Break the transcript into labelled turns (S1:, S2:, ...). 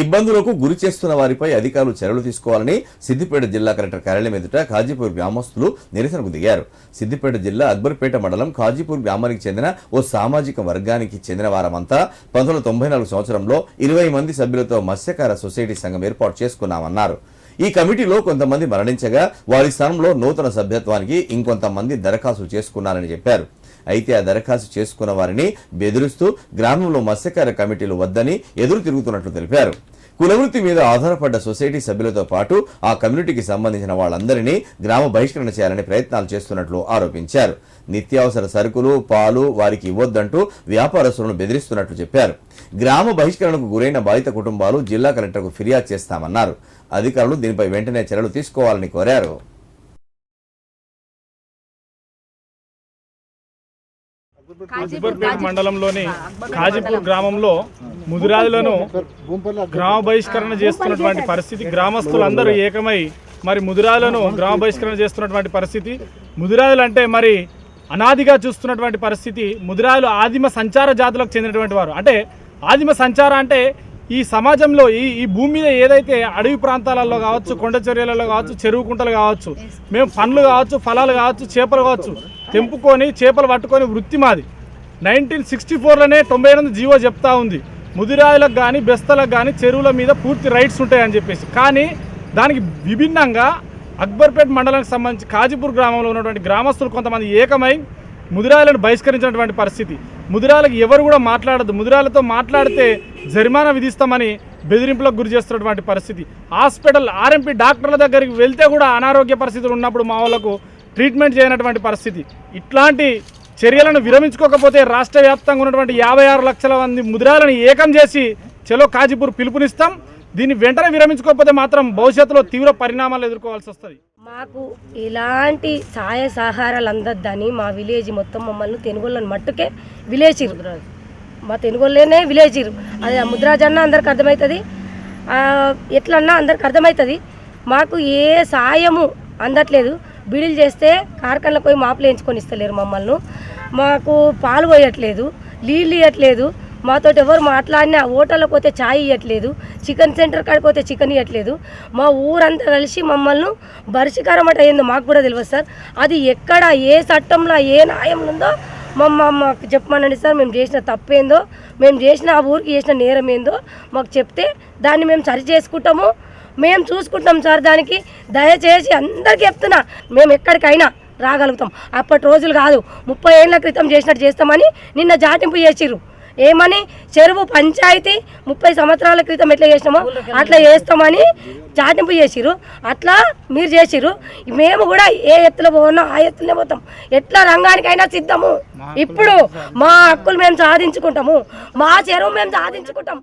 S1: ఇబ్బందులకు గురి చేస్తున్న వారిపై అధికారులు చర్యలు తీసుకోవాలని సిద్దిపేట జిల్లా కలెక్టర్ కార్యాలయం ఎదుట కాజీపూర్ గ్రామస్తులు నిరసనకు దిగారు. సిద్దిపేట జిల్లా అక్బర్పేట మండలం ఖాజీపూర్ గ్రామానికి చెందిన ఓ సామాజిక వర్గానికి చెందిన వారమంతా పంతొమ్మిది తొంభై నాలుగు సంవత్సరంలో ఇరవై మంది సభ్యులతో మత్స్యకార సొసైటీ సంఘం ఏర్పాటు చేసుకున్నామన్నారు. ఈ కమిటీలో కొంతమంది మరణించగా వారి స్థానంలో నూతన సభ్యత్వానికి ఇంకొంతమంది దరఖాస్తు చేసుకున్నారని చెప్పారు. అయితే ఆ దరఖాస్తు చేసుకున్న వారిని బెదిరిస్తూ గ్రామంలో మత్స్యకార కమిటీలు వద్దని ఎదురు తిరుగుతున్నట్లు తెలిపారు. కులవృత్తి మీద ఆధారపడ్డ సొసైటీ సభ్యులతో పాటు ఆ కమ్యూనిటీకి సంబంధించిన వాళ్ళందరినీ గ్రామ బహిష్కరణ చేయాలని ప్రయత్నాలు చేస్తున్నట్లు ఆరోపించారు. నిత్యావసర సరుకులు పాలు వారికి ఇవ్వొద్దంటూ వ్యాపారస్తులను బెదిరిస్తున్నట్లు చెప్పారు. గ్రామ బహిష్కరణకు గురైన బాధిత కుటుంబాలు జిల్లా కలెక్టర్కు ఫిర్యాదు చేస్తామన్నారు. అధికారులు దీనిపై వెంటనే చర్యలు తీసుకోవాలని కోరారు.
S2: అక్బర్పేట మండలంలోని కాజీపూర్ గ్రామంలో ముదిరాజులను గ్రామ బహిష్కరణ చేస్తున్నటువంటి పరిస్థితి గ్రామస్తులందరూ ఏకమై మరి ముదిరాజులను గ్రామ బహిష్కరణ చేస్తున్నటువంటి పరిస్థితి. ముదిరాజులు అంటే మరి అనాదిగా చూస్తున్నటువంటి పరిస్థితి. ముదిరాజులు ఆదిమ సంచార జాతులకు చెందినటువంటి వారు. అంటే ఆదిమ సంచార అంటే ఈ సమాజంలో ఈ ఈ భూమి మీద ఏదైతే అడవి ప్రాంతాలలో కావచ్చు కొండ చర్యలలో కావచ్చు చెరువు కుంటలు కావచ్చు మేము పండ్లు కావచ్చు ఫలాలు కావచ్చు చేపలు కావచ్చు తెంపుకొని చేపలు పట్టుకొని వృత్తి మాది. నైన్టీన్ సిక్స్టీ ఫోర్లోనే తొంభై ఎనిమిది జీవో చెప్తా ఉంది. ముదిరాయిలకు కానీ బెస్తలకు కానీ చెరువుల మీద పూర్తి రైట్స్ ఉంటాయని చెప్పేసి. కానీ దానికి విభిన్నంగా అక్బర్పేట్ మండలానికి సంబంధించి కాజీపూర్ గ్రామంలో ఉన్నటువంటి గ్రామస్తులు కొంతమంది ఏకమై ముదిరాయలను బహిష్కరించినటువంటి పరిస్థితి. ముదిరాలకు ఎవరు కూడా మాట్లాడదు ముదిరాలతో మాట్లాడితే జరిమానా విధిస్తామని బెదిరింపులకు గురి చేస్తున్నటువంటి పరిస్థితి. హాస్పిటల్ ఆర్ఎంపీ డాక్టర్ల దగ్గరికి వెళ్తే కూడా అనారోగ్య పరిస్థితులు ఉన్నప్పుడు మా వాళ్ళకు ట్రీట్మెంట్ చేయనటువంటి పరిస్థితి. ఇట్లాంటి చర్యలను విరమించుకోకపోతే రాష్ట్ర వ్యాప్తంగా ఉన్నటువంటి యాభై ఆరు లక్షల మంది ముద్రాలను ఏకం చేసి చలో కాజీపూర్ పిలుపునిస్తాం. దీన్ని వెంటనే విరమించుకోకపోతే మాత్రం భవిష్యత్తులో తీవ్ర పరిణామాలు ఎదుర్కోవాల్సి వస్తుంది.
S3: మాకు ఇలాంటి సహాయ సహారాలు అందద్దని మా విలేజ్ మొత్తం మమ్మల్ని తెనుగోళ్ళని మట్టుకే విలేజ్ మా తెనుగోళ్ళనే విలేజ్ అది ఆ ముద్రాజ్ అన్న అందరికి అర్థమవుతుంది ఎట్లన్నా అందరికి అర్థమవుతుంది మాకు ఏ సాయము అందట్లేదు. బీడీలు చేస్తే కార్కళ్ళకు పోయి మాపులు వేయించుకొని ఇస్తలేరు మమ్మల్ని. మాకు పాలు పోయట్లేదు నీళ్ళు ఇవ్వట్లేదు మాతో ఎవరు మాట్లాడినా హోటల్కి పోతే ఛాయ్ ఇవ్వట్లేదు చికెన్ సెంటర్ కాడికి పోతే చికెన్ ఇవ్వట్లేదు మా ఊరంతా కలిసి మమ్మల్ని బరిషికారం అయిందో మాకు కూడా తెలియదు సార్. అది ఎక్కడ ఏ చట్టంలో ఏ న్యాయం ఉందో మమ్మ మాకు చెప్పమనండి సార్. మేము చేసిన తప్పేందో మేము చేసిన ఆ ఊరికి చేసిన నేరం ఏందో మాకు చెప్తే దాన్ని మేము సరి చేసుకుంటాము. మేము చూసుకుంటాం సార్ దానికి. దయచేసి అందరికీ చెప్తున్నా మేము ఎక్కడికైనా రాగలుగుతాం. అప్పటి రోజులు కాదు ముప్పై ఏళ్ళ క్రితం చేసినట్టు చేస్తామని నిన్న జాటింపు చేసిర్రు. ఏమని? చెరువు పంచాయతీ ముప్పై సంవత్సరాల క్రితం ఎట్లా చేసినామో అట్లా చేస్తామని చాటింపు చేసిర్రు. అట్లా మీరు చేసిర్రు. మేము కూడా ఏ ఎత్తులో పోన్నా ఆ ఎత్తులనే పోతాం. ఎట్లా రంగానికైనా సిద్ధము. ఇప్పుడు మా హక్కులు మేము సాధించుకుంటాము. మా చెరువు మేము సాధించుకుంటాం.